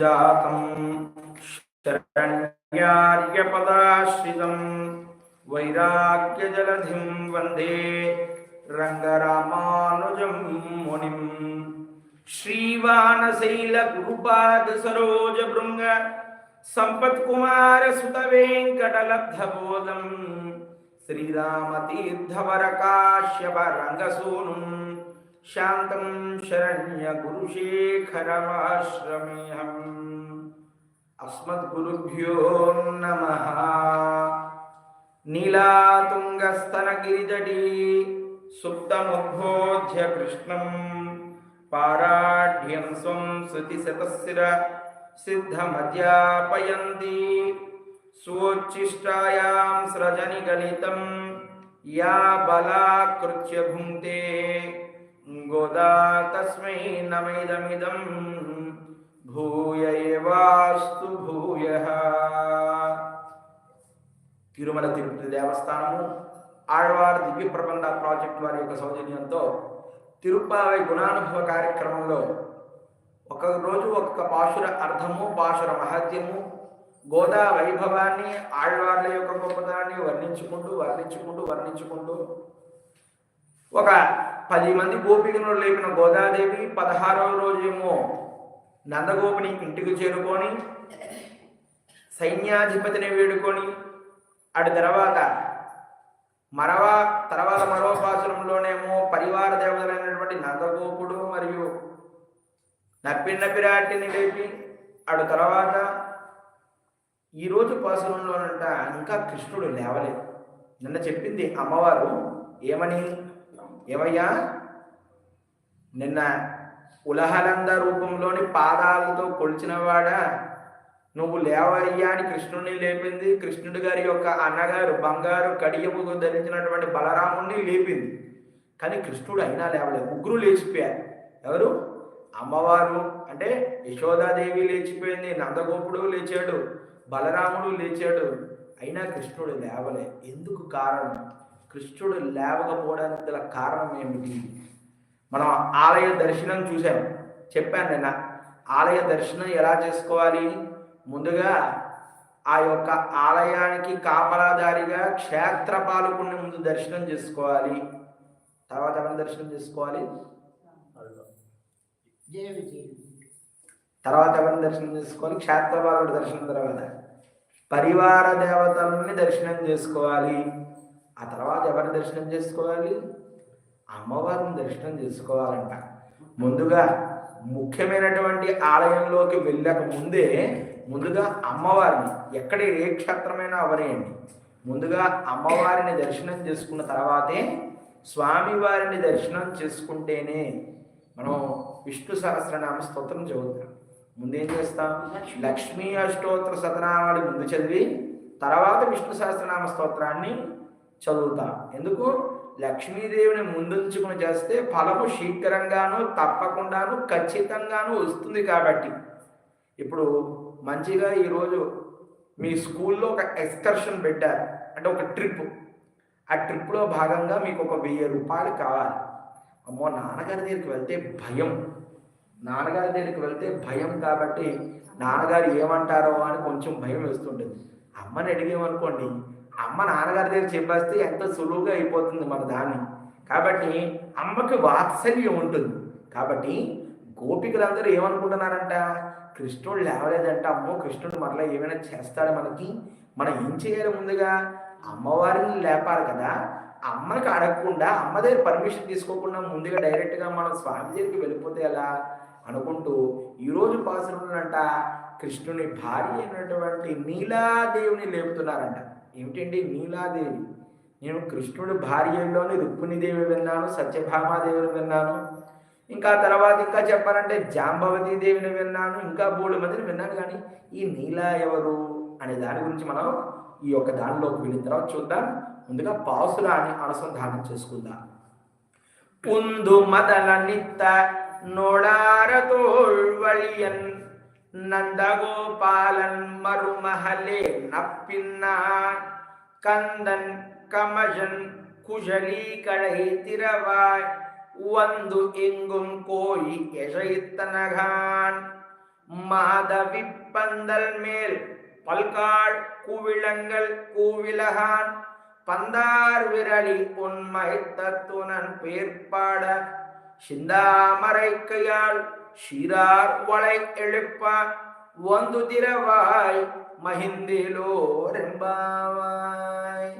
जातं शरण्यार्यपदाश्रितं वैराग्यजलधिं वंदे रङ्गरामानुजं मुनिम्। श्रीवानशैलगुरुपादसरोजभृङ्ग सम्पत्कुमारसुतवेङ्कटलब्धबोधं श्रीरामतीर्थवरकाश्यपरङ्गसूनुं शान्तं शरण्यगुरुशेखरमाश्रमेऽहम्। अस्मद्गुरुभ्यो नमः। नीलातुङ्गस्तनगिरिजटी सुप्तमुद्बोध्य कृष्णं। पाराढ्यं स्वं श्रुतिशतशिर सिद्धमध्यापयन्ति। स्वोच्छिष्टायां स्रजनिगलितं, या बलाकृत्य भुङ्क्ते। गोदा तस्मै नमिदमिदं భూయ ఏవాస్తు భూయ తిరుమల తిరుపతి దేవస్థానము ఆళ్వార్ దివ్య ప్రబంధ ప్రాజెక్ట్ వారి యొక్క సౌజన్యంతో తిరుప్పావై గుణానుభవ కార్యక్రమంలో ఒక రోజు ఒక్కొక్క పాశుర అర్థము పాశుర మహత్యము గోదా వైభవాన్ని ఆళ్వార్ల యొక్క గొప్పతనాన్ని వర్ణించుకుంటూ వర్ణించుకుంటూ వర్ణించుకుంటూ ఒక పది మంది గోపికను లేపిన గోదాదేవి పదహారవ రోజేమో నందగోపుని ఇంటికి చేరుకొని సైన్యాధిపతిని వేడుకొని అటు తర్వాత మరవా తర్వాత మరో పాసురంలోనేమో పరివార దేవతలైనటువంటి నందగోపుడు మరియు నప్పిన్న పిరాటిని లేపి అటు తర్వాత ఈరోజు పాసురంలోనంట ఇంకా కృష్ణుడు లేవలేదు. నిన్న చెప్పింది అమ్మవారు ఏమని? ఏమయ్యా? నిన్న ఉలహలంద రూపంలోని పాదాలతో కొలిచినవాడా నువ్వు లేవయ్యా అని కృష్ణుడిని లేపింది. కృష్ణుడి గారి యొక్క అన్నగారు బంగారు కడియపు ధరించినటువంటి బలరాముడిని లేపింది. కానీ కృష్ణుడు అయినా లేవలేదు. ముగ్గురు లేచిపోయారు. ఎవరు? అమ్మవారు. అంటే యశోదాదేవి లేచిపోయింది నందగోపుడు లేచాడు బలరాముడు లేచాడు. అయినా కృష్ణుడు లేవలే. ఎందుకు కారణం? కృష్ణుడు లేవకపోవడానికి గల కారణం ఏమిటి? మనం ఆలయ దర్శనం చూసాం చెప్పాను నిన్న. ఆలయ దర్శనం ఎలా చేసుకోవాలి? ముందుగా ఆ యొక్క ఆలయానికి కాపలాదారిగా క్షేత్రపాలకుని ముందు దర్శనం చేసుకోవాలి. తర్వాత ఎవరిని దర్శనం చేసుకోవాలి? తర్వాత ఎవరిని దర్శనం చేసుకోవాలి? క్షేత్రపాలకుడు దర్శనం తర్వాత. పరివార దేవతలని దర్శనం చేసుకోవాలి. ఆ తర్వాత ఎవరిని దర్శనం చేసుకోవాలి? అమ్మవారిని దర్శనం చేసుకోవాలంట. ముందుగా ముఖ్యమైనటువంటి ఆలయంలోకి వెళ్ళక ముందే ముందుగా అమ్మవారిని ఎక్కడ ఏ క్షేత్రమైనా అవనేయండి ముందుగా అమ్మవారిని దర్శనం చేసుకున్న తర్వాతే స్వామివారిని దర్శనం చేసుకుంటేనే మనం విష్ణు సహస్రనామ స్తోత్రం చదువుతాం. ముందేం చేస్తాం? లక్ష్మీ అష్టోత్తర శతనామాలు ముందు చదివి తర్వాత విష్ణు సహస్రనామ స్తోత్రాన్ని చదువుతాం. ఎందుకు? లక్ష్మీదేవిని ముందుంచుకుని చేస్తే ఫలము శీఘ్రంగాను తప్పకుండాను ఖచ్చితంగాను వస్తుంది కాబట్టి. ఇప్పుడు మంచిగా ఈరోజు మీ స్కూల్లో ఒక ఎక్స్కర్షన్ పెట్టారు. అంటే ఒక ట్రిప్. ఆ ట్రిప్లో భాగంగా మీకు ఒక వెయ్యి రూపాయలు కావాలి. అమ్మో నాన్నగారి దగ్గరికి వెళ్తే భయం. నాన్నగారి దగ్గరికి వెళ్తే భయం కాబట్టి నాన్నగారు ఏమంటారో అని కొంచెం భయం వేస్తుంటుంది. అమ్మని అడిగేమనుకోండి అమ్మ నాన్నగారి దగ్గర చెప్పేస్తే ఎంత సులువుగా అయిపోతుంది మన దాన్ని. కాబట్టి అమ్మకి వాత్సల్యం ఉంటుంది. కాబట్టి గోపికలందరూ ఏమనుకుంటున్నారంట? కృష్ణుడు లేవలేదంట. అమ్మో కృష్ణుడు మరలా ఏమైనా చేస్తాడు మనకి? మనం ఏం చేయాలి ముందుగా? అమ్మవారిని లేపాలి కదా. అమ్మకి అడగకుండా అమ్మ దగ్గర పర్మిషన్ తీసుకోకుండా ముందుగా డైరెక్ట్గా మనం స్వామి దగ్గరికి వెళ్ళిపోతే ఎలా? అనుకుంటూ ఈరోజు పాసురంట కృష్ణుని భార్య అయినటువంటి నీలాదేవిని లేపుతున్నారంట. ఏమిటండి నీలాదేవి? నేను కృష్ణుడు భార్యల్లోని రుక్మిణీదేవి విన్నాను సత్యభామాదేవిని విన్నాను. ఇంకా తర్వాత ఇంకా చెప్పాలంటే జాంబవతి దేవిని విన్నాను ఇంకా మూడు మందిని విన్నాను. కానీ ఈ నీల ఎవరు అనే దాని గురించి మనం ఈ యొక్క దానిలోకి వెళ్ళిన తర్వాత చూద్దాం. ముందుగా పాసులాన్ని అనుసంధానం చేసుకుందాం. ಉಂದು ಮದಲ ನಿತ್ತ ನೋಡಾರತೋಳ್ವಳಿಯನ್ ನಂದಗೋಪಾಲನ್ మరుమహలే ನಪ್ಪಿನ್ನ கந்தன் கமஜன் குஷலி கழை திரவாய் உவந்து எங்கும் கோயி எசைத்தனகான். மாதவி பந்தல் மேல் பல்காள் குவிளங்கள் கூவிலகான். பந்தார் விரலி உண்மை தத்துனன் பேர்பாட சிந்தாமரை கையால் சீரார் வளை எழுப்பான் ಒಂದು ದಿರವಾಯ್ మహిందీలో రెంబావాయ్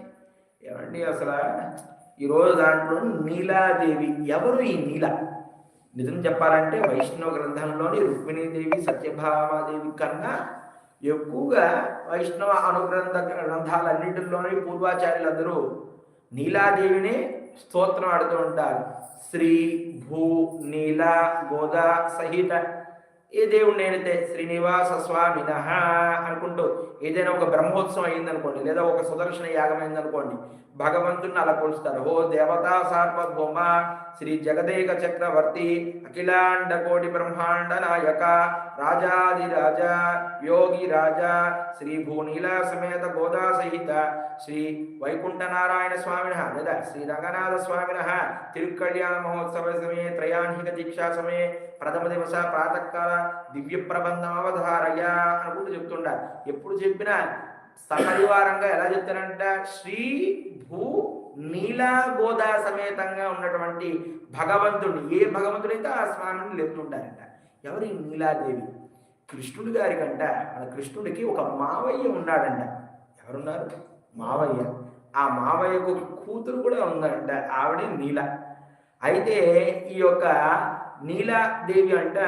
ఏమండి అసలు? ఈరోజు దాంట్లో నీలాదేవి ఎవరు ఈ నీల? నిజం చెప్పాలంటే వైష్ణవ గ్రంథంలోని రుక్మిణీదేవి సత్యభామాదేవి కన్నా ఎక్కువగా వైష్ణవ అనుగ్రంథ గ్రంథాలన్నింటిలోని పూర్వాచార్యులందరూ నీలాదేవిని స్తోత్రం ఆడుతూ ఉంటారు. శ్రీ భూ నీల గోదా సహిత ఏ దేవుడిని ఏదైతే శ్రీనివాస స్వామిన అనుకుంటూ ఏదైనా ఒక బ్రహ్మోత్సవం అయిందనుకోండి లేదా ఒక సుదర్శన యాగం అయిందనుకోండి భగవంతుని అలా కొలుస్తారు. ఓ దేవతా సార్వభౌమ శ్రీ జగదేక చక్రవర్తి అఖిలాండ కోటి బ్రహ్మాండ నాయక రాజాదిరాజ యోగి రాజా శ్రీ భూనీల సమేత గోదా సహిత శ్రీ వైకుంఠ నారాయణ స్వామిన లేదా శ్రీ రంగనాథ స్వామిన తిరుకళ్యాణ మహోత్సవ సమయ త్రయాణిక దీక్షా సమయ ప్రథమ దివస ప్రాతకాల దివ్య ప్రబంధం అవధారయ అనుకుంటూ చెప్తుండ. ఎప్పుడు చెప్పినా సపరివారంగా ఎలా చెప్తారంట శ్రీ భూ నీలా గోదా సమేతంగా ఉన్నటువంటి భగవంతుడిని ఏ భగవంతుడైతే ఆ స్వామిని లేపుతుంటారంట? ఎవరు ఈ నీలాదేవి? కృష్ణుడి గారి కంట మన కృష్ణుడికి ఒక మావయ్య ఉన్నాడంట. ఎవరున్నారు? మావయ్య. ఆ మావయ్యకు కూతురు కూడా ఉందంట. ఆవిడ నీల. అయితే ఈ యొక్క నీలాదేవి అంట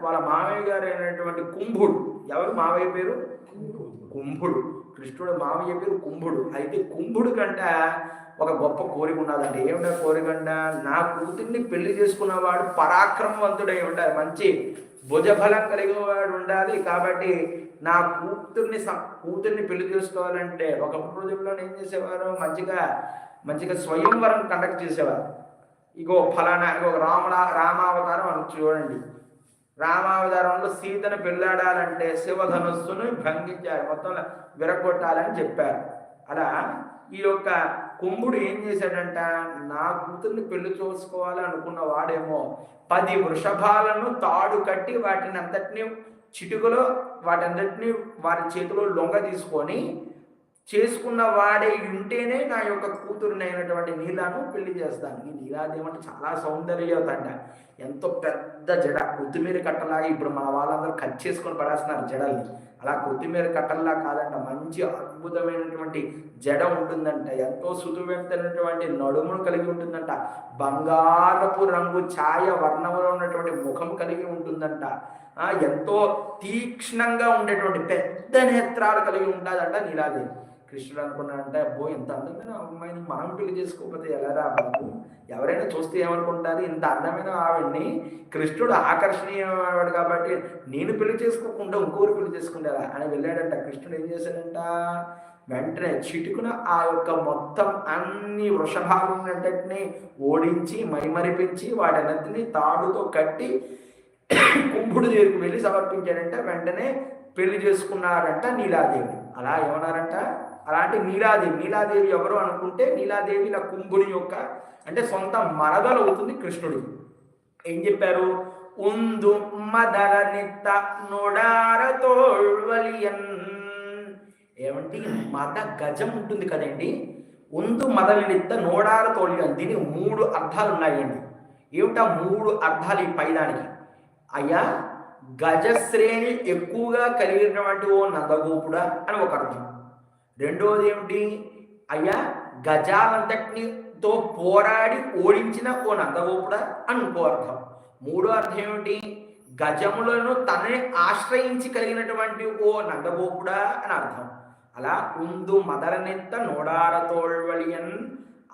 వాళ్ళ మావయ్య గారు అయినటువంటి కుంభుడు. ఎవరు? మావయ్య పేరు? కుంభుడు. కృష్ణుడు మామయ్య పేరు కుంభుడు. అయితే కుంభుడు కంట ఒక గొప్ప కోరిక ఉన్నదండి ఏమిటా కోరికంట నా కూతుర్ని పెళ్ళి చేసుకున్నవాడు పరాక్రమవంతుడై ఉండాలి. మంచి భుజఫలం కలిగిన వాడు ఉండాలి. కాబట్టి నా కూతుర్ని కూతుర్ని పెళ్ళి చేసుకోవాలంటే ఒకప్పుడు రోజుల్లో ఏం చేసేవారు? మంచిగా మంచిగా స్వయంవరం కండక్ట్ చేసేవారు. ఇగో ఫలానా ఇగో రాముల రామావతారం అని చూడండి. రామావతారంలో సీతను పెళ్ళాడాలంటే శివధనుస్సును భంగించారు మొత్తం విరగొట్టాలని చెప్పారు. అలా ఈ యొక్క కుంభుడు ఏం చేశాడంట? నా కూతుర్ని పెళ్ళి చూసుకోవాలి అనుకున్న వాడేమో పది వృషభాలను తాడు కట్టి వాటిని అంతటినీ చిటుకలో వాటన్నిటిని వారి చేతిలో లొంగ తీసుకొని చేసుకున్న వాడే ఉంటేనే నా యొక్క కూతురునైనటువంటి నీలాను పెళ్ళి చేస్తాను. ఈ నీలాదేమంటే చాలా సౌందర్యతంట ఎంతో పెద్ద జడ. కొత్తిమీర కట్టలాగా ఇప్పుడు మన వాళ్ళందరూ కట్ చేసుకొని పడేస్తున్నారు జడల్ని. అలా కొత్తిమీర కట్టల్లా కాదంట. మంచి అద్భుతమైనటువంటి జడ ఉంటుందంట. ఎంతో సుతువెంతైనటువంటి నడుమును కలిగి ఉంటుందంట. బంగారపు రంగు ఛాయ వర్ణంలో ఉన్నటువంటి ముఖం కలిగి ఉంటుందంట. ఎంతో తీక్ష్ణంగా ఉండేటువంటి పెద్ద నేత్రాలు కలిగి ఉంటుందంట నీలాదేవి కృష్ణుడు అనుకున్నాడంటే అబ్బో ఇంత అందమైన అమ్మాయిని మనం పెళ్ళి చేసుకోకపోతే ఎలా రా బాబు? ఎవరైనా చూస్తే ఏమనుకుంటారు? ఇంత అందమైన ఆవిడ్ని కృష్ణుడు ఆకర్షణీయమైనవాడు కాబట్టి నేను పెళ్ళి చేసుకోకుండా ఇంకోరు పెళ్ళి చేసుకుంటారా అని వెళ్ళాడంట. కృష్ణుడు ఏం చేశాడంట? వెంటనే చిటుకున ఆ యొక్క మొత్తం అన్ని వృషభాలన్నింటిని ఓడించి మైమరిపించి వాటన్నిటిని తాడుతో కట్టి కుంభుడు చేరుకు వెళ్ళి సమర్పించాడంట. వెంటనే పెళ్ళి చేసుకున్నారంట నీలాదేవి. అలా ఏమన్నారంట? అలాంటి నీలాదేవి నీలాదేవి ఎవరు అనుకుంటే నీలాదేవి ఇలా కుంభుని యొక్క అంటే సొంత మరదలు అవుతుంది కృష్ణుడు. ఏం చెప్పారు? ఉందు మదల నిత్త నొడారతోళ్వలియన్ ఏమంటే మద గజం ఉంటుంది కదండి. ఉందు నిత్త నోడార తోలియన్ దీని మూడు అర్థాలు ఉన్నాయండి. ఏమిటా మూడు అర్థాలు ఈ పైదానికి? అయ్యా గజశ్రేణి ఎక్కువగా కలిగినటువంటి ఓ నందగోపుడ అని ఒక అర్థం. రెండోది ఏమిటి? అయ్యా గజాలంతటితో పోరాడి ఓడించిన ఓ నందగోపుడ అని అర్థం. మూడో అర్థం ఏమిటి? గజములను తనని ఆశ్రయించి కలిగినటువంటి ఓ నందగోపుడా అని అర్థం. అలా ఉందు మదరనెత్త నోడారతోళ్వలియన్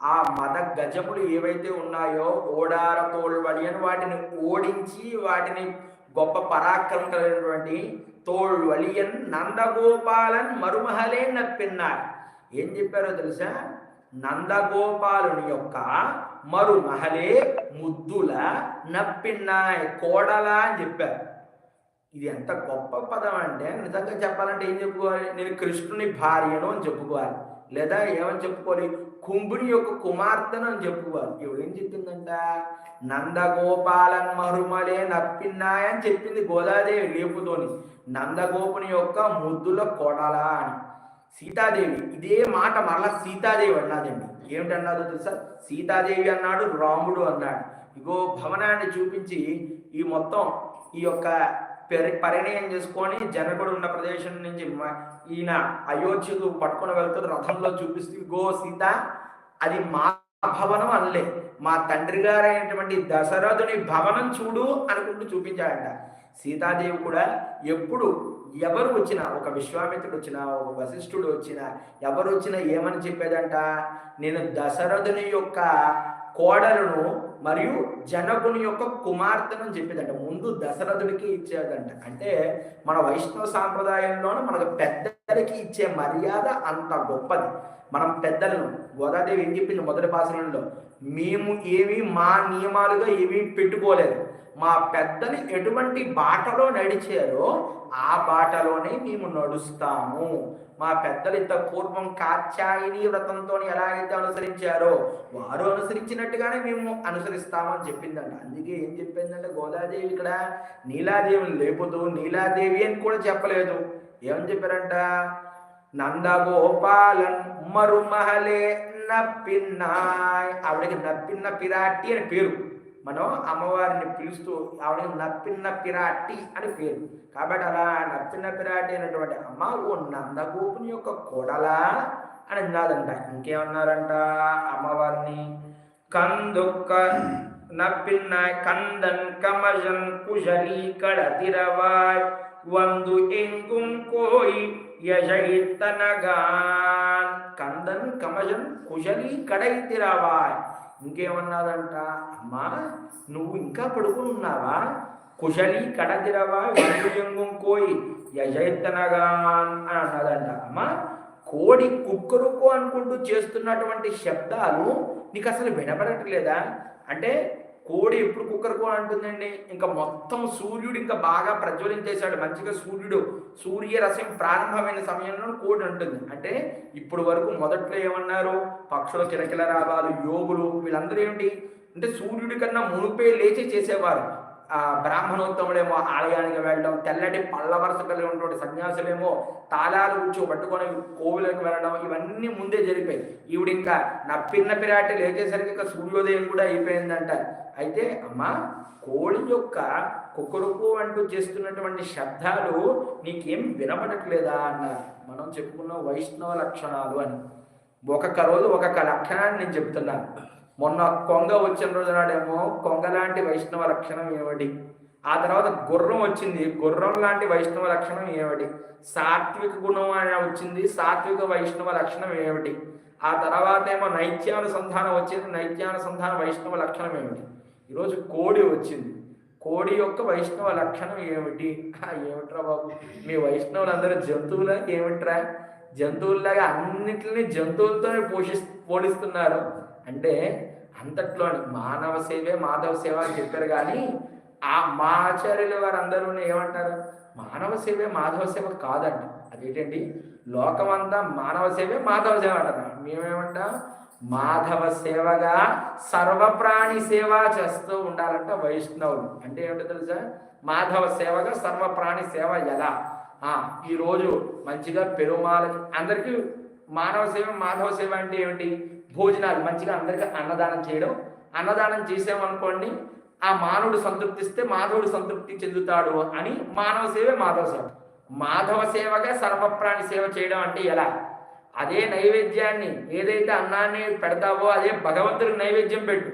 ఆ మద గజములు ఏవైతే ఉన్నాయో ఓడారతోళ్వలియన్ వాటిని ఓడించి వాటిని గొప్ప పరాక్రమం కలిగినటువంటి తోళ్వలియన్ నందగోపాలన్ మరుమహలే నప్పిన్నారు ఏం చెప్పారో తెలుసా? నందగోపాలుని యొక్క మరుమహలే ముద్దుల నప్పిన్నాయ్ కోడల అని చెప్పారు. ఇది ఎంత గొప్ప పదం అంటే నిజంగా చెప్పాలంటే ఏం చెప్పుకోవాలి? నేను కృష్ణుని భార్యను అని చెప్పుకోవాలి. లేదా ఏమని చెప్పుకోవాలి? కుంభుని యొక్క కుమార్తెను అని చెప్పువారు. ఇవిడు ఏం చెప్పిందంట? నందగోపాలన్ మరుమలే నప్పిన్నాయని చెప్పింది గోదాదేవి లేపుతోని నందగోపుని యొక్క ముద్దుల కొడల అని. సీతాదేవి ఇదే మాట మరలా సీతాదేవి అన్నదండి. ఏమిటన్నదో తెలుసా? సీతాదేవి అన్నాడు రాముడు అన్నాడు. ఇగో భవనాన్ని చూపించి ఈ మొత్తం ఈ యొక్క పరి పరిణయం చేసుకొని జనకుడు ఉన్న ప్రదేశం నుంచి ఈయన అయోధ్యకు పట్టుకుని వెళ్తుంది రథంలో చూపిస్తూ గో సీత అది మా భవనం అనలే. మా తండ్రి గారైనటువంటి దశరథుని భవనం చూడు అనుకుంటూ చూపించాడంట. సీతాదేవి కూడా ఎప్పుడు ఎవరు వచ్చినా ఒక విశ్వామిత్రుడు వచ్చినా ఒక వశిష్ఠుడు వచ్చినా ఎవరు వచ్చినా ఏమని చెప్పేదంట? నేను దశరథుని యొక్క కోడలను మరియు జనకుని యొక్క కుమార్తెను అని చెప్పేదంట. ముందు దశరథుడికి ఇచ్చేదంట. అంటే మన వైష్ణవ సాంప్రదాయంలోనూ మనకు పెద్దలకి ఇచ్చే మర్యాద అంత గొప్పది. మనం పెద్దలను గోదాదేవి ఏం చెప్పింది మొదటి భాషణంలో మేము ఏమీ మా నియమాలుగా ఏమీ పెట్టుకోలేదు. మా పెద్దలు ఎటువంటి బాటలో నడిచారో ఆ బాటలోనే మేము నడుస్తాము. మా పెద్దలు ఇంత పూర్వం కాచాయిని వ్రతంతో ఎలా అయితే అనుసరించారో వారు అనుసరించినట్టుగానే మేము అనుసరిస్తామని చెప్పిందంట. అందుకే ఏం చెప్పిందంటే గోదాదేవి ఇక్కడ నీలాదేవిని లేపుతూ నీలాదేవి అని కూడా చెప్పలేదు. ఏమని చెప్పారంట? నందగోపాలన్ మరుమహలే నప్పిన్నాయ్. ఆవిడకి నప్పిన్న పిరాటి అని పేరు. మనం అమ్మవారిని పిలుస్తూ ఆవిడకి నప్పిన్న పిరాటి అని పేరు. కాబట్టి అలా నప్పిన్న పిరాటి అనేటువంటి అమ్మ ఓ నందగోపుని యొక్క కొడలా అని అన్నాదంట ఇంకేమన్నారంట అమ్మవారిని? కందుక్క నప్పిన్నాయ్ కందన్ కమజన్ కడ కడతిరవాయ్. వందు ఎంగుం కోయి యజయిత్తనగాన్. కందన్ కమజన్ కడై కడైతిరవాయ్. ఇంకేమన్నదంట అమ్మా నువ్వు ఇంకా పడుకుని ఉన్నావా? కుశలి కడదిరవా వంజంగం కోయి యజైతనగాన్ అని అన్నదంట అమ్మా కోడి కుక్కరుకో అనుకుంటూ చేస్తున్నటువంటి శబ్దాలు నీకు అసలు వినపడట్లేదా? అంటే కోడి ఎప్పుడు కుక్కరుకో అంటుందండి. ఇంకా మొత్తం సూర్యుడు ఇంకా బాగా ప్రజ్వలించేశాడు. మంచిగా సూర్యుడు సూర్యరసం ప్రారంభమైన సమయంలో కోడి ఉంటుంది అంటే ఇప్పుడు వరకు మొదట్లో ఏమన్నారు? పక్షుల కిలకిల రాగాలు యోగులు వీళ్ళందరూ ఏమిటి? అంటే సూర్యుడి కన్నా మునుపే లేచి చేసేవారు. బ్రాహ్మణోత్తముడేమో ఆలయానికి వెళ్ళడం తెల్లటి పళ్ళ వరుస కలిగి ఉన్నటువంటి సన్యాసులేమో తాళాలు కూర్చో పట్టుకొని కోవులకు వెళ్ళడం ఇవన్నీ ముందే జరిపాయి. ఈవిడ ఇంకా నా పిన్న పిరాటి లేచేసరికి ఇంకా సూర్యోదయం కూడా అయిపోయిందంట. అయితే అమ్మ కోడి యొక్క కుక్కరుకు అంటూ చేస్తున్నటువంటి శబ్దాలు నీకేం వినపడట్లేదా అన్నారు మనం చెప్పుకున్న వైష్ణవ లక్షణాలు అని. ఒక్కొక్క రోజు ఒక్కొక్క లక్షణాన్ని నేను చెప్తున్నాను మొన్న కొంగ వచ్చిన రోజు నాడేమో కొంగ లాంటి వైష్ణవ లక్షణం ఏమిటి? ఆ తర్వాత గుర్రం వచ్చింది. గుర్రం లాంటి వైష్ణవ లక్షణం ఏమిటి? సాత్విక గుణం అని వచ్చింది. సాత్విక వైష్ణవ లక్షణం ఏమిటి? ఆ తర్వాత ఏమో నైత్యానుసంధానం వచ్చింది. నైత్యానుసంధాన వైష్ణవ లక్షణం ఏమిటి? ఈరోజు కోడి వచ్చింది. కోడి యొక్క వైష్ణవ లక్షణం ఏమిటి? ఏమిట్రా బాబు? మీ వైష్ణవులందరూ జంతువులా ఏమిట్రా? జంతువుల్లాగా అన్నిటిని జంతువులతోనే పోషి పోలిస్తున్నారు. అంటే అంతట్లోని మానవ సేవే మాధవ సేవ అని చెప్పారు కానీ ఆ మా ఆచార్యుల వారందరూ ఏమంటారు? మానవ సేవే మాధవ సేవ కాదంట. అదేంటండి? లోకమంతా మానవ సేవే మాధవ సేవ అంటారు. మేమేమంటాం? మాధవ సేవగా సర్వప్రాణి సేవ చేస్తూ ఉండాలంట వైష్ణవులు. అంటే ఏమిటో తెలుసా? మాధవ సేవగా సర్వప్రాణి సేవ ఎలా? ఆ, ఈరోజు మంచిగా పెరుమాల అందరికీ మానవ సేవ మాధవ సేవ అంటే ఏమిటి? భోజనాలు మంచిగా అందరికీ అన్నదానం చేయడం. అన్నదానం చేసామనుకోండి ఆ మానవుడు సంతృప్తిస్తే మాధవుడు సంతృప్తి చెందుతాడు అని మానవ సేవే మాధవ సేవ. మాధవ సేవగా సర్వప్రాణి సేవ చేయడం అంటే ఎలా? అదే నైవేద్యాన్ని ఏదైతే అన్నాన్ని పెడతావో అదే భగవంతుడికి నైవేద్యం పెట్టు.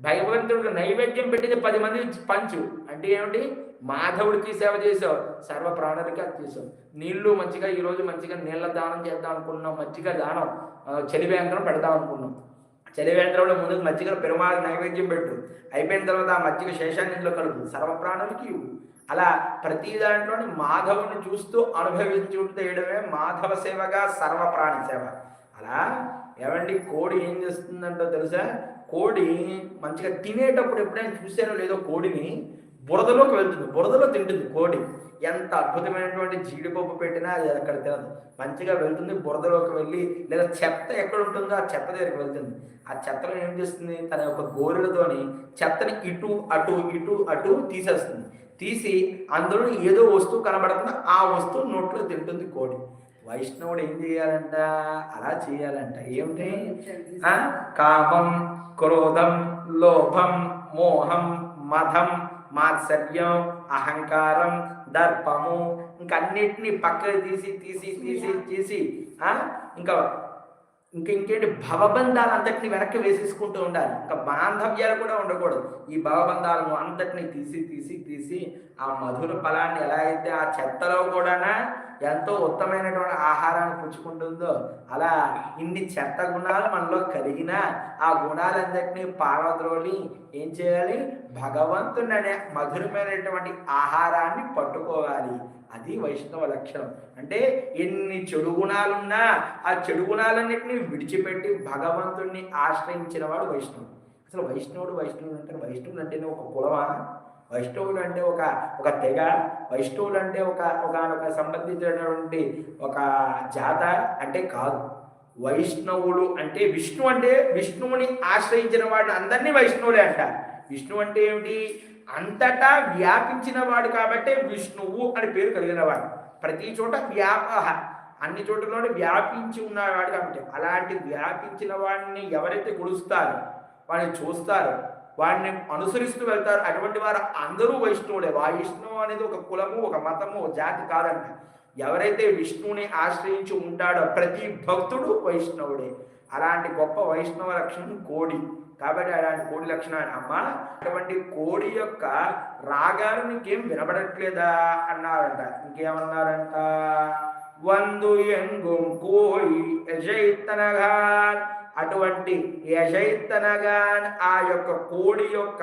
భగవంతుడికి నైవేద్యం పెట్టింది పది మంది పంచు. అంటే ఏమిటి? మాధవుడికి సేవ చేసావు సర్వ ప్రాణులకి అది చేసావు. నీళ్ళు మంచిగా ఈరోజు మంచిగా నీళ్ళ దానం చేద్దాం అనుకున్నాం మంచిగా దానం. చలివేంద్రం పెడదాం అనుకున్నాం. చలివేంద్రంలో ముందుకు మజ్జిగ పెరుమాళ నైవేద్యం పెట్టు. అయిపోయిన తర్వాత ఆ మజ్జిగ ఇంట్లో కలుపు. సర్వప్రాణులకి అలా ప్రతి దాంట్లోని మాధవుని చూస్తూ అనుభవించుకుంటేయడమే మాధవ సేవగా సర్వప్రాణి సేవ. అలా ఏమండి కోడి ఏం చేస్తుందంటో తెలుసా? కోడి మంచిగా తినేటప్పుడు ఎప్పుడైనా చూసారో లేదో కోడిని బురదలోకి వెళ్తుంది. బురదలో తింటుంది కోడి. ఎంత అద్భుతమైనటువంటి జీడిపప్పు పెట్టినా అది అక్కడ తినదు. మంచిగా వెళ్తుంది బురదలోకి వెళ్ళి లేదా చెత్త ఎక్కడ ఉంటుందో ఆ చెత్త దగ్గరికి వెళ్తుంది. ఆ చెత్తలో ఏం చేస్తుంది? తన యొక్క గోరులతోని చెత్తని ఇటు అటు ఇటు అటు తీసేస్తుంది. తీసి అందులో ఏదో వస్తువు కనబడుతుంది ఆ వస్తువు నోట్లో తింటుంది కోడి. వైష్ణవుడు ఏం చేయాలంట? అలా చేయాలంట. ఏమిటి? కామం క్రోధం లోభం మోహం మధం మాత్సర్యం అహంకారం దర్పము ఇంకా అన్నిటినీ పక్కకు తీసి తీసి తీసి తీసి? ఇంకా ఇంకా ఇంకేంటి? భవబంధాలు అంతటిని వెనక్కి వేసేసుకుంటూ ఉండాలి. ఇంకా బాంధవ్యాలు కూడా ఉండకూడదు. ఈ భవబంధాలను అంతటిని తీసి తీసి తీసి ఆ మధుర ఫలాన్ని ఎలా అయితే ఆ చెత్తలో కూడా ఎంతో ఉత్తమైనటువంటి ఆహారాన్ని పుచ్చుకుంటుందో అలా ఇన్ని చెత్త గుణాలు మనలో కలిగిన ఆ గుణాలందరినీ పారద్రోలి ఏం చేయాలి? భగవంతుని అనే మధురమైనటువంటి ఆహారాన్ని పట్టుకోవాలి. అది వైష్ణవ లక్షణం. అంటే ఎన్ని చెడు గుణాలున్నా ఆ చెడు గుణాలన్నింటినీ విడిచిపెట్టి భగవంతుణ్ణి ఆశ్రయించిన వాడు వైష్ణవుడు. అసలు వైష్ణవుడు వైష్ణవుడు అంటే వైష్ణవుడు అంటేనే ఒక కులమా? వైష్ణవుడు అంటే ఒక ఒక తెగ. వైష్ణవులు అంటే ఒక ఒక సంబంధించినటువంటి ఒక జాత అంటే కాదు. వైష్ణవుడు అంటే విష్ణు అంటే విష్ణువుని ఆశ్రయించిన వాడు అందరినీ వైష్ణవులే అంటారు. విష్ణు అంటే ఏమిటి? అంతటా వ్యాపించిన వాడు కాబట్టి విష్ణువు అని పేరు కలిగిన వాడు. ప్రతి చోట వ్యాప అన్ని చోట్లలోనే వ్యాపించి ఉన్నవాడు కాబట్టి. అలాంటి వ్యాపించిన వాడిని ఎవరైతే కొలుస్తారో వాడిని చూస్తారో వాడిని అనుసరిస్తూ వెళ్తారు. అటువంటి వారు అందరూ వైష్ణవులే. వైష్ణవు అనేది ఒక కులము ఒక మతము జాతి కాదంట ఎవరైతే విష్ణువుని ఆశ్రయించి ఉంటాడో ప్రతి భక్తుడు వైష్ణవుడే. అలాంటి గొప్ప వైష్ణవ లక్షణం కోడి. కాబట్టి అలాంటి కోడి లక్షణాన్ని అమ్మ అటువంటి కోడి యొక్క రాగాలు నీకేం వినబడట్లేదా అన్నారంట. ఇంకేమన్నారంట? వందు ఎంగు కోయి యజైతనగాన్ అటువంటి యజైతనగాన్ ఆ యొక్క కోడి యొక్క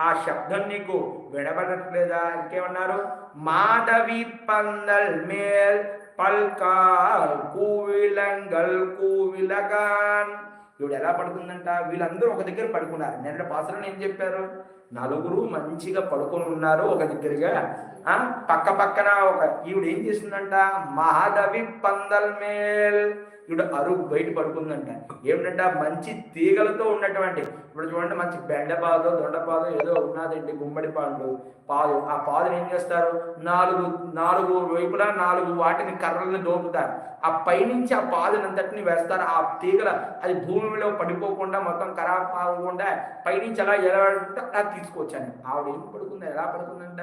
ఆ శబ్దం నీకు వినబడట్లేదా? ఇంకేమన్నారు? మాధవి పందల్ మేల్ పల్కాల్ కూవిలంగల్ కూవిలగాన్. ఇవిడు ఎలా పడుతుందంట? వీళ్ళందరూ ఒక దగ్గర పడుకున్నారు. నిన్న పాసలను ఏం చెప్పారు? నలుగురు మంచిగా పడుకొని ఉన్నారు ఒక దగ్గరగా. పక్క పక్కన ఒక ఈవిడ ఏం చేసిందంట? మహాదవి పందల్ మేల్ చూడు అరుగు బయట పడుకుందంట. ఏమిటంట మంచి తీగలతో ఉన్నటువంటి ఇప్పుడు చూడండి మంచి బెండపాదో దొండపాదో ఏదో ఉన్నదండి గుమ్మడి పాదు పాదు ఆ పాదులు ఏం చేస్తారు? నాలుగు నాలుగు వైపులా నాలుగు వాటిని కర్రలను దోపుతారు. ఆ పైనుంచి ఆ పాదులంతటిని వేస్తారు. ఆ తీగల అది భూమిలో పడిపోకుండా మొత్తం ఖరాబ్ కాకుండా పైనుంచి అలా ఎలా అలా తీసుకొచ్చాను. ఆవిడ ఏం పడుకుంది? ఎలా పడుకుందంట?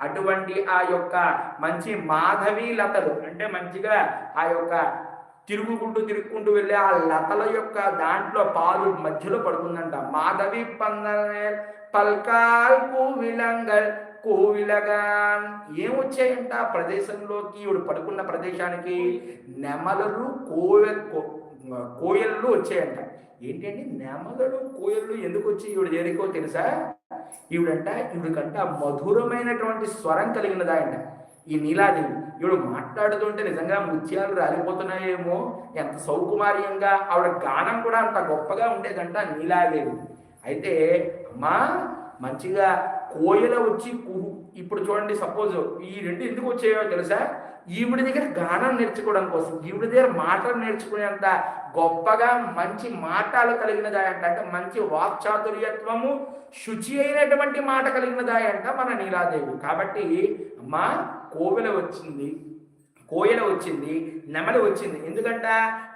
అటువంటి ఆ యొక్క మంచి మాధవి లతలు అంటే మంచిగా ఆ యొక్క తిరుగుకుంటూ తిరుగుకుంటూ వెళ్ళే ఆ లతల యొక్క దాంట్లో పాలు మధ్యలో పడుకుందంట. మాధవి పందనే పల్కాల్ కూవిలంగల్ కూవిలగాన్. ఏమొచ్చాయంట ఆ ప్రదేశంలోకి ఇవి పడుకున్న ప్రదేశానికి నెమలలు కోయ కోయళ్ళు వచ్చాయంట. ఏంటండి? నెమలలు కోయళ్ళు ఎందుకు వచ్చి ఈవిడ చేరికో తెలుసా? ఈవిడంట ఈవిడకంట మధురమైనటువంటి స్వరం కలిగినదాయంట. ఈ నీలాదేవి ఈవిడ మాట్లాడుతుంటే నిజంగా ముత్యాలు రాలిపోతున్నాయేమో ఎంత సౌకుమార్యంగా ఆవిడ గానం కూడా అంత గొప్పగా ఉండేదంట నీలాదేవి. అయితే అమ్మా మంచిగా కోయల వచ్చి కుహు. ఇప్పుడు చూడండి సపోజ్ ఈ రెండు ఎందుకు వచ్చాయో తెలుసా? ఈవిడ దగ్గర గానం నేర్చుకోవడం కోసం ఈవిడ దగ్గర మాటలు నేర్చుకునేంత గొప్పగా మంచి మాటలు కలిగినదాయంట. అంటే మంచి వాక్చాతుర్యత్వము శుచి అయినటువంటి మాట కలిగినదాయంట మన నీలాదేవి. కాబట్టి అమ్మా కోవెల వచ్చింది కోయల వచ్చింది నెమలి వచ్చింది. ఎందుకంట?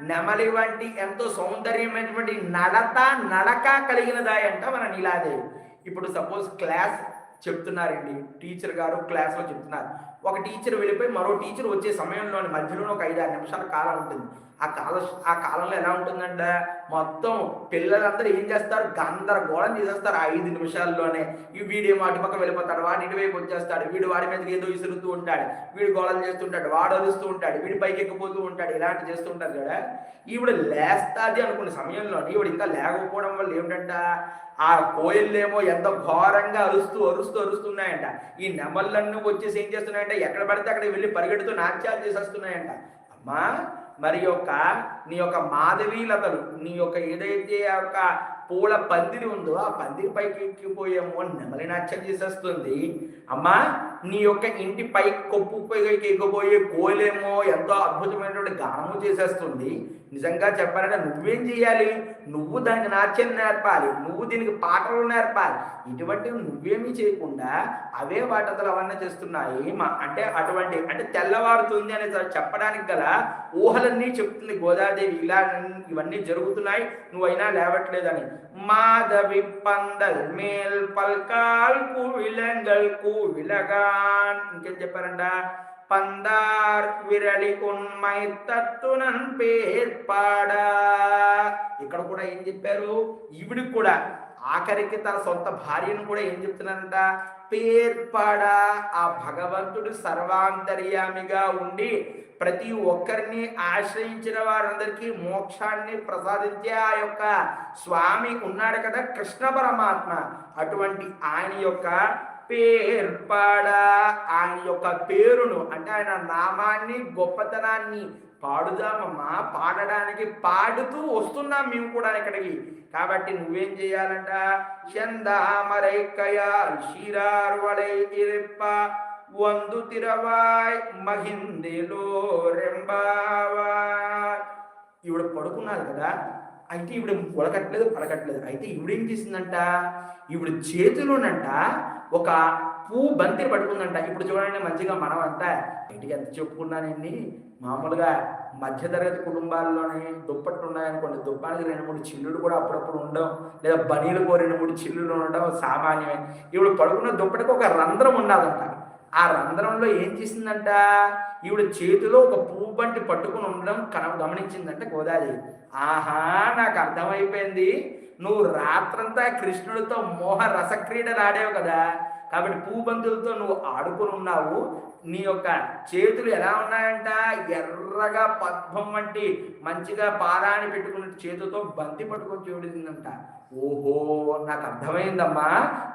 నెమలి వంటి ఎంతో సౌందర్యమైనటువంటి నడత నడక కలిగినదాయంట మన నీలాదేవి. ఇప్పుడు సపోజ్ క్లాస్ చెప్తున్నారండి. టీచర్ గారు క్లాస్లో చెప్తున్నారు. ఒక టీచర్ వెళ్ళిపోయి మరో టీచర్ వచ్చే సమయంలోని మధ్యలో ఒక ఐదు ఆరు నిమిషాల కాలం ఉంటుంది. ఆ కాల ఆ కాలంలో ఎలా ఉంటుందంట? మొత్తం పిల్లలందరూ ఏం చేస్తారు? గందరగోళం చేసేస్తారు ఆ ఐదు నిమిషాల్లోనే. ఈ వీడియో వాటి పక్క వెళ్ళిపోతాడు వాడి ఇటువైపు వచ్చేస్తాడు వీడు వాడి మీదకి ఏదో విసురుతూ ఉంటాడు వీడు గోళం చేస్తుంటాడు వాడు అరుస్తూ ఉంటాడు వీడి పైకి ఎక్కిపోతూ ఉంటాడు ఇలాంటి చేస్తుంటారు కదా. ఈవిడ లేస్తాది అనుకున్న సమయంలో ఈవిడ ఇంకా లేకపోవడం వల్ల ఏమిటంట? ఆ కోయిల్లేమో ఎంత ఘోరంగా అరుస్తూ అరుస్తూ అరుస్తున్నాయంట. ఈ నెమళ్ళన్నీ వచ్చేసి ఏం చేస్తున్నాయంట? ఎక్కడ పడితే అక్కడ వెళ్ళి పరిగెడుతూ నాట్యాలు చేసేస్తున్నాయంట. అమ్మా మరి యొక్క నీ యొక్క మాధవీలతలు నీ యొక్క ఏదైతే ఆ యొక్క పూల పందిరి ఉందో ఆ పందిరి పైకి ఎక్కిపోయేమో నెమలి నాట్యం చేసేస్తుంది. అమ్మా నీ యొక్క ఇంటి పై కొప్పు పైకి ఎక్కిపోయే కోలేమో ఎంతో అద్భుతమైనటువంటి గానము చేసేస్తుంది. నిజంగా చెప్పాలంటే నువ్వేం చేయాలి? నువ్వు దానికి నాట్యం నేర్పాలి నువ్వు దీనికి పాటలు నేర్పాలి ఇటువంటివి నువ్వేమీ చేయకుండా అవే వాటతలు అవన్నీ చేస్తున్నాయి. మా అంటే అటువంటి అంటే తెల్లవారుతుంది అని చెప్పడానికి గల ఊహలన్నీ చెప్తుంది గోదాదేవి. ఇలా ఇవన్నీ జరుగుతున్నాయి నువ్వైనా లేవట్లేదని. మాధవి పందల్ మేల్ పల్కాల్ విలంగల్ విలగాన్ ఇంకేం చెప్పారంట? பந்தார் విరళి ఉన్మై తత్తునన్ పేర్పాడా ఇక్కడ కూడా ఏం చెప్పారు ఈవిడికి కూడా ఆఖరికి తన సొంత భార్యను కూడా ఏం చెప్తున్నారంట పేర్పాడా ఆ భగవంతుడు సర్వాంతర్యామిగా ఉండి ప్రతి ఒక్కరిని ఆశ్రయించిన వారందరికీ మోక్షాన్ని ప్రసాదించే ఆ యొక్క స్వామి ఉన్నాడు కదా కృష్ణ పరమాత్మ అటువంటి ఆయన యొక్క పేర్పాడా ఆయన యొక్క పేరును అంటే ఆయన నామాన్ని గొప్పతనాన్ని పాడుదామమ్మా. పాడడానికి పాడుతూ వస్తున్నాం మేము కూడా ఇక్కడికి. కాబట్టి నువ్వేం చేయాలంట? చందామరైకయాల్ శిరార్వలై ఇరిప్ప వందు తిరవాయ్ మహిందిలో రెంబావా ఇవిడ పడుకున్నారు కదా? అయితే ఇప్పుడు ఉడకట్లేదు పడకట్లేదు అయితే ఇవిడేం చేసిందంట? ఇప్పుడు చేతిలోనంట ఒక పువ్వు బంతి పట్టుకుందంట. ఇప్పుడు చూడండి మంచిగా మనం అంతా ఇంటికి ఎంత చెప్పుకున్నానండి మామూలుగా మధ్యతరగతి కుటుంబాల్లోనే దుప్పట్లు ఉన్నాయనుకోండి దుప్పానికి రెండు మూడు చిల్లులు కూడా అప్పుడప్పుడు ఉండడం లేదా బనీలకు రెండు మూడు చిల్లులు ఉండడం సామాన్యమే. ఇప్పుడు పడుకున్న దుప్పటికి ఒక రంధ్రం ఉండాలంట ఆ రంధ్రంలో ఏం చేసిందంట? ఈవిడ చేతిలో ఒక పువ్వు బంటి పట్టుకుని ఉండడం కన గమనించిందంటే గోదాదేవి ఆహా నాకు అర్థమైపోయింది. నువ్వు రాత్రంతా కృష్ణుడితో మోహ రసక్రీడలు ఆడేవు కదా. కాబట్టి పూబంతులతో నువ్వు ఆడుకుని ఉన్నావు నీ యొక్క చేతులు ఎలా ఉన్నాయంట? ఎర్రగా పద్మం వంటి మంచిగా పారాని పెట్టుకున్న చేతులతో బంతి పట్టుకొని చూడిందంట ఓహో నాకు అర్థమైందమ్మా.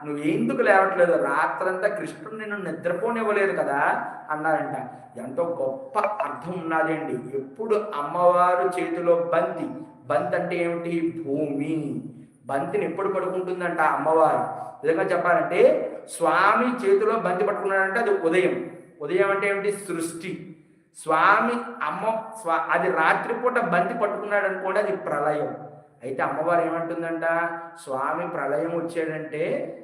నువ్వు ఎందుకు లేవట్లేదు? రాత్రంతా కృష్ణుడు నిన్ను నిద్రపోనివ్వలేదు కదా అన్నారంట. ఎంతో గొప్ప అర్థం ఉన్నదండి ఎప్పుడు అమ్మవారు చేతిలో బంతి బంతి అంటే ఏమిటి? భూమి. బంతిని ఎప్పుడు పడుకుంటుందంట అమ్మవారు. విధంగా చెప్పాలంటే స్వామి చేతిలో బంతి పట్టుకున్నాడంటే అది ఉదయం. ఉదయం అంటే ఏమిటి? సృష్టి. స్వామి అమ్మ స్వా అది రాత్రిపూట బంతి పట్టుకున్నాడు అనుకోండి అది ప్రళయం. అయితే అమ్మవారు ఏమంటుందంట? స్వామి ప్రళయం వచ్చాడంటే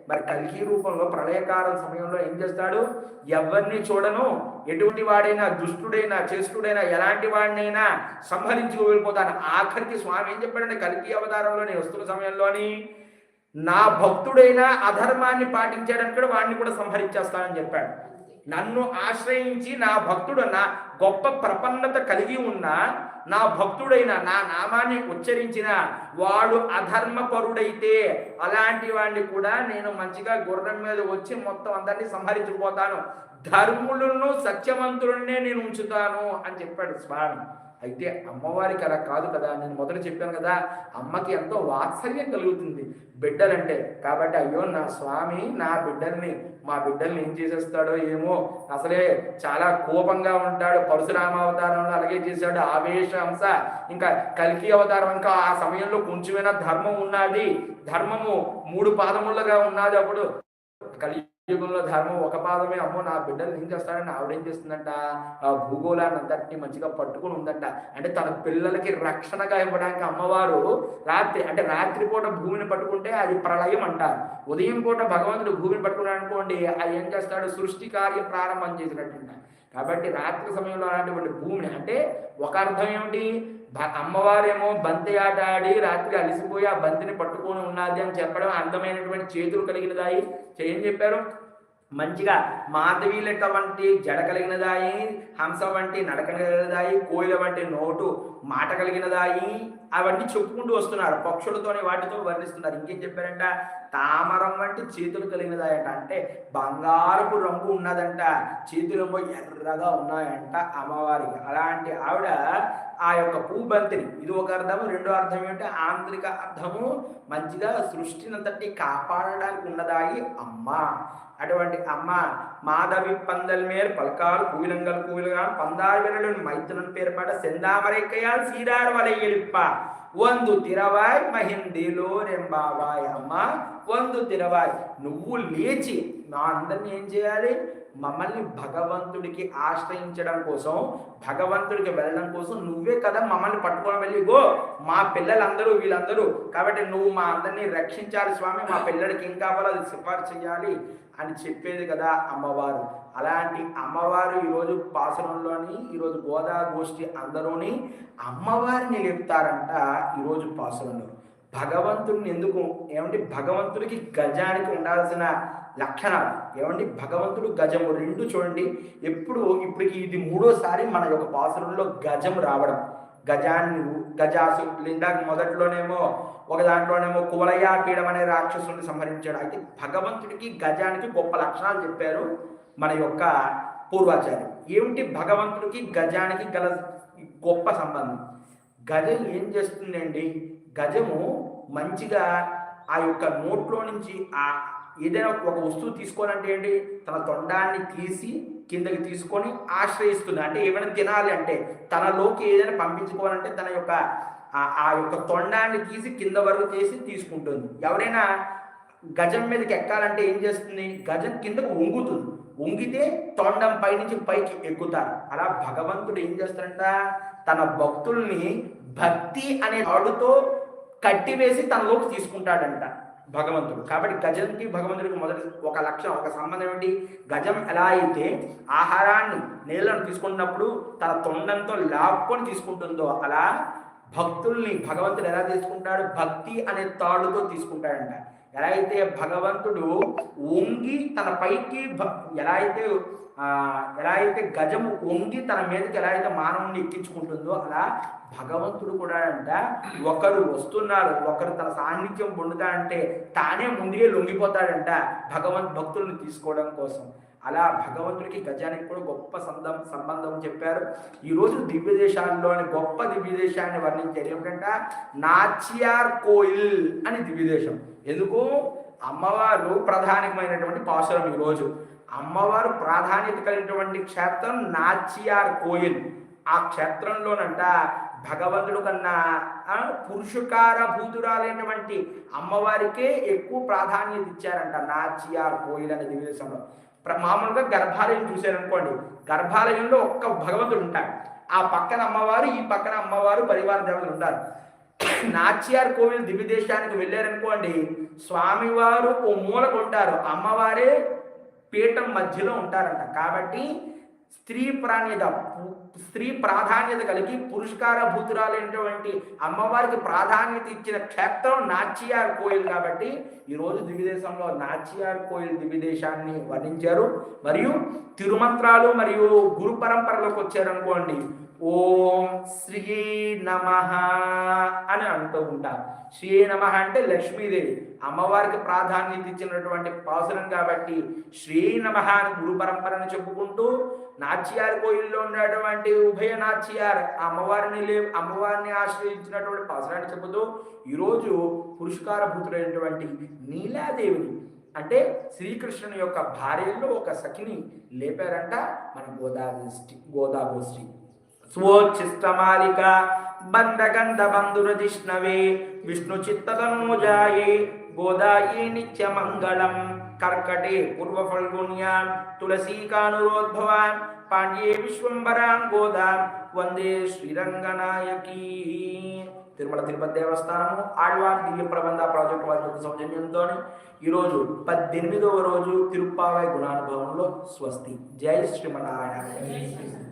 మరి కల్కి రూపంలో ప్రళయకాలం సమయంలో ఏం చేస్తాడు? ఎవరిని చూడను ఎటువంటి వాడైనా దుష్టుడైనా చేస్తుడైనా ఎలాంటి వాడినైనా సంహరించుకు వెళ్ళిపోతాను ఆఖరికి స్వామి ఏం చెప్పాడంటే కల్కి అవతారంలో నేను వస్తున్న సమయంలోని నా భక్తుడైనా అధర్మాన్ని పాటించాడని కూడా వాడిని కూడా సంహరించేస్తానని చెప్పాడు. నన్ను ఆశ్రయించి నా భక్తుడు నా గొప్ప ప్రపన్నత కలిగి ఉన్న నా భక్తుడైన నా నామాన్ని ఉచ్చరించిన వాడు అధర్మపరుడైతే అలాంటి వాడిని కూడా నేను మంచిగా గుర్రం మీద వచ్చి మొత్తం అందరినీ సంహరించిపోతాను ధర్ములను సత్యవంతులనే నేను ఉంచుతాను అని చెప్పాడు స్వామి. అయితే అమ్మవారికి అలా కాదు కదా నేను మొదట చెప్పాను కదా అమ్మకి ఎంతో వాత్సల్యం కలుగుతుంది. బిడ్డలంటే కాబట్టి అయ్యో నా స్వామి నా బిడ్డల్ని మా బిడ్డల్ని ఏం చేసేస్తాడో ఏమో. అసలే చాలా కోపంగా ఉంటాడు. పరశురామ అవతారంలో అలాగే చేశాడు. ఆవేశ అంశ ఇంకా కల్కి అవతారం ఇంకా ఆ సమయంలో కొంచెమైనా ధర్మం ఉన్నది. ధర్మము మూడు పాదములుగా ఉన్నది అప్పుడు. కలి యుగంలో ధర్మం ఒక పాదమే. అమ్మో నా బిడ్డలు ఏం చేస్తాడని ఆవిడేం చేస్తుందంట? ఆ భూగోళాన్ని అంతటిని మంచిగా పట్టుకుని ఉందంట. అంటే తన పిల్లలకి రక్షణగా ఇవ్వడానికి అమ్మవారు రాత్రి అంటే రాత్రి పూట భూమిని పట్టుకుంటే అది ప్రళయం అంటారు. ఉదయం పూట భగవంతుడు భూమిని పట్టుకున్నాడు అనుకోండి అది ఏం చేస్తాడు? సృష్టి కార్యం ప్రారంభం చేసినట్టుంట. కాబట్టి రాత్రి సమయంలో అలాంటి భూమిని అంటే ఒక అర్థం ఏమిటి? అమ్మవారేమో బంతి ఆట ఆడి రాత్రి అలిసిపోయి ఆ బంతిని పట్టుకొని ఉన్నది అని చెప్పడం అందమైనటువంటి చేతులు కలిగినదాయి ఏం చెప్పారు? మంచిగా మాధవి లెక్క వంటి జడ కలిగినదాయి హంస వంటి నడక కలిగినదాయి కోయిల వంటి నోటు మాట కలిగినదాయి అవన్నీ చెప్పుకుంటూ వస్తున్నారు. పక్షులతోనే వాటితో వర్ణిస్తున్నారు. ఇంకేం చెప్పారంట? తామరం వంటి చేతులు కలిగినదాయట. అంటే బంగారపు రంగు ఉన్నదంట. చేతులు ఎర్రగా ఉన్నాయంట అమ్మవారికి. అలాంటి ఆవిడ ఆ యొక్క పూబంతిని ఇది ఒక అర్థము రెండో అర్థం ఏమిటంటే ఆంతరిక అర్థము మంచిగా సృష్టినంతటి కాపాడడానికి ఉన్నదాయి అమ్మ. అటువంటి అమ్మ మాధవి పందల్ మేర్ పల్కాలు కూవిలంగల్ కూవిలుగా పందారు విరలు మైత్రుని పేరుపాట సెందామరైకయాల్ సీరారు వలయ్యలిప్ప. ಒಂದು తిరవాయ్ మహిందీలో రెంబావాయ్ అమ్మ వందు తిరవాయ్ నువ్వు లేచి నా అందరిని ఏం చేయాలి? మమ్మల్ని భగవంతుడికి ఆశ్రయించడం కోసం భగవంతుడికి వెళ్ళడం కోసం నువ్వే కదా మమ్మల్ని పట్టుకొని వెళ్ళి గో మా పిల్లలందరూ వీళ్ళందరూ కాబట్టి నువ్వు మా అందరినీ రక్షించాలి స్వామి మా పిల్లడికి ఏం కావాలో అది సిఫార్సు చేయాలి అని చెప్పేది కదా అమ్మవారు. అలాంటి అమ్మవారు ఈరోజు పాసనంలోని ఈరోజు గోదా గోష్ఠి అందరూని అమ్మవారిని లేపుతారంట ఈరోజు పాసనంలో. భగవంతుడిని ఎందుకు ఏమంటే భగవంతుడికి గజానికి ఉండాల్సిన లక్షణాలు ఏమండి భగవంతుడు గజము రెండు చూడండి. ఎప్పుడు ఇప్పటికి ఇది మూడోసారి మన యొక్క పాసనంలో గజం రావడం. గజాన్ని గజాసు ఇందాక మొదట్లోనేమో ఒక దాంట్లోనేమో కువలయా పీడం అనే రాక్షసుని సంహరించాడు. అయితే భగవంతుడికి గజానికి గొప్ప లక్షణాలు చెప్పారు. మన యొక్క పూర్వాచార్యం. ఏమిటి భగవంతుడికి గజానికి గల గొప్ప సంబంధం? గజం ఏం చేస్తుందండి? గజము మంచిగా ఆ యొక్క నోట్లో నుంచి ఆ ఏదైనా ఒక వస్తువు తీసుకోవాలంటే ఏంటి? తన తొండాన్ని తీసి కిందకి తీసుకొని ఆశ్రయిస్తుంది. అంటే ఏమైనా తినాలి అంటే తనలోకి ఏదైనా పంపించుకోవాలంటే తన యొక్క ఆ యొక్క తొండాన్ని తీసి కింద వరకు చేసి తీసుకుంటుంది. ఎవరైనా గజం మీదకి ఎక్కాలంటే ఏం చేస్తుంది? గజం కిందకు వంగుతుంది. వంగితే తొండం పైనుంచి పైకి ఎక్కుతారు. అలా భగవంతుడు ఏం చేస్తాడంట? తన భక్తుల్ని భక్తి అనే అడుతో కట్టివేసి తనలోకి తీసుకుంటాడంట భగవంతుడు. కాబట్టి గజంకి భగవంతుడికి మొదటి ఒక లక్ష్యం ఒక సంబంధం ఏంటి గజం ఎలా అయితే ఆహారాన్ని నీళ్ళను తీసుకున్నప్పుడు తన తొండంతో లాక్కొని తీసుకుంటుందో అలా భక్తుల్ని భగవంతుడు ఎలా తీసుకుంటాడు? భక్తి అనే తాడుతో తీసుకుంటాడంట. ఎలా అయితే భగవంతుడు వంగి తన పైకి ఎలా అయితే ఎలా అయితే గజము వంగి తన మీదకి ఎలా అయితే మానవుని ఎక్కించుకుంటుందో అలా భగవంతుడు కూడా అంట ఒకరు వస్తున్నారు ఒకరు తన సాన్నిధ్యం పొందుతాడంటే తానే ముందుగా లొంగిపోతాడంట భగవంత్ భక్తుల్ని తీసుకోవడం కోసం. అలా భగవంతుడికి గజానికి కూడా గొప్ప సందం సంబంధం చెప్పారు. ఈరోజు దివ్య దేశాల్లోని గొప్ప దివ్య దేశాన్ని వర్ణించారు. ఏమిటంట నాచియార్ కోయిల్ అని దివ్య దేశం. ఎందుకు? అమ్మవారు ప్రధానమైనటువంటి పాశురం ఈరోజు అమ్మవారు ప్రాధాన్యత కలిగినటువంటి క్షేత్రం నాచియార్ కోయిల్. ఆ క్షేత్రంలోనంట భగవంతుడు కన్నా పురుషకార భూతురాలైనటువంటి అమ్మవారికే ఎక్కువ ప్రాధాన్యత ఇచ్చారంట నాచియార్ కోయిల్ అనే దివ్యదేశంలో మామూలుగా గర్భాలయం చూశారనుకోండి గర్భాలయంలో ఒక్క భగవంతుడు ఉంటాడు. ఆ పక్కన అమ్మవారు ఈ పక్కన అమ్మవారు పరివార దేవతలు ఉంటారు. నాచ్యార్ కోవిల్ దివ్యదేశానికి వెళ్ళారనుకోండి స్వామివారు ఓ మూలకు ఉంటారు అమ్మవారే పీఠం మధ్యలో ఉంటారంట. కాబట్టి స్త్రీ ప్రాణ్యత స్త్రీ ప్రాధాన్యత కలిగి పురుష్కార భూతురాలైనటువంటి అమ్మవారికి ప్రాధాన్యత ఇచ్చిన క్షేత్రం నాచియార్ కోయిల్ కాబట్టి ఈరోజు దివిదేశంలో నాచియార్ కోయిల్ దివిదేశాన్ని వర్ణించారు. మరియు తిరుమంత్రాలు మరియు గురు పరంపరలోకి వచ్చారనుకోండి ఓం శ్రీ నమ అని అంటూ ఉంటాం శ్రీ నమ అంటే లక్ష్మీదేవి. అమ్మవారికి ప్రాధాన్యత ఇచ్చినటువంటి పాసురం కాబట్టి శ్రీ నమ అని గురు పరంపరను చెప్పుకుంటూ నాచ్యార్ కోయిల్లో ఉన్నటువంటి ఉభయ నాచ్యార్ అమ్మవారిని లే అమ్మవారిని ఆశ్రయించినటువంటి పాసురాన్ని చెబుతూ ఈరోజు పురుషకారభూతుడైనటువంటి నీలాదేవిని అంటే శ్రీకృష్ణుని యొక్క భార్యల్లో ఒక సఖిని లేపారంట మన గోదావరి గోదాగోష్ఠి స్వోచ్ఛిష్టమాలిక బంధగంధ బంధురజిష్ణవే విష్ణు చిత్తతనూజాయే గోదాయే నిత్యమంగళం కర్కటే పూర్వఫల్గుణ్యాం తులసీకానురోద్భవాన్ పాండ్యే విశ్వంబరాం గోదా వందే శ్రీరంగనాయకీ. తిరుమల తిరుపతి దేవస్థానము ఆళ్వాన్ దివ్య ప్రబంధ ప్రాజెక్టు వారి యొక్క సౌజన్యంతో ఈరోజు పద్దెనిమిదవ రోజు తిరుప్పావై గుణానుభవంలో స్వస్తి. జై శ్రీమనారాయణ